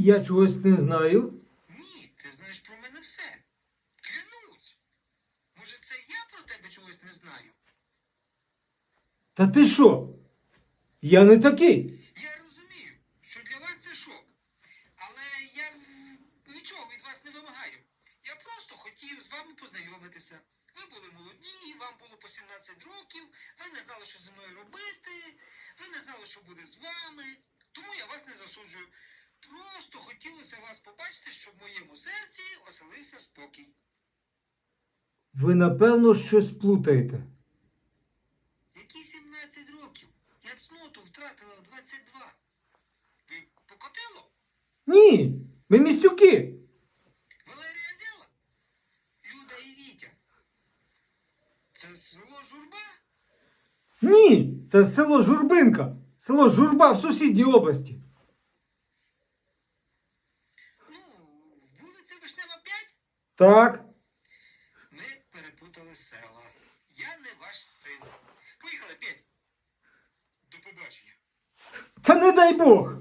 Я чогось не знаю. Ні, ти знаєш про мене все. Клянусь. Може, це я про тебе чогось не знаю? Та ти що? Я не такий. Я розумію, що для вас це шок. Але я нічого від вас не вимагаю. Я просто хотів з вами познайомитися. Ви були молоді, вам було по 17 років, ви не знали, що зі мною робити, ви не знали, що буде з вами. Тому я вас не засуджую. Просто хотілося вас побачити, щоб в моєму серці оселився спокій. Ви напевно щось плутаєте. Які 17 років? Я цноту втратила в 22. Ви покотило? Ні, ми містюки. Валерія Діла? Люда і Вітя. Це село Журба? Ні, це село Журбинка. Село Журба в сусідній області. Так. Ми перепутали села. Я не ваш син. Поїхали, Петь. До побачення. Та не дай Бог.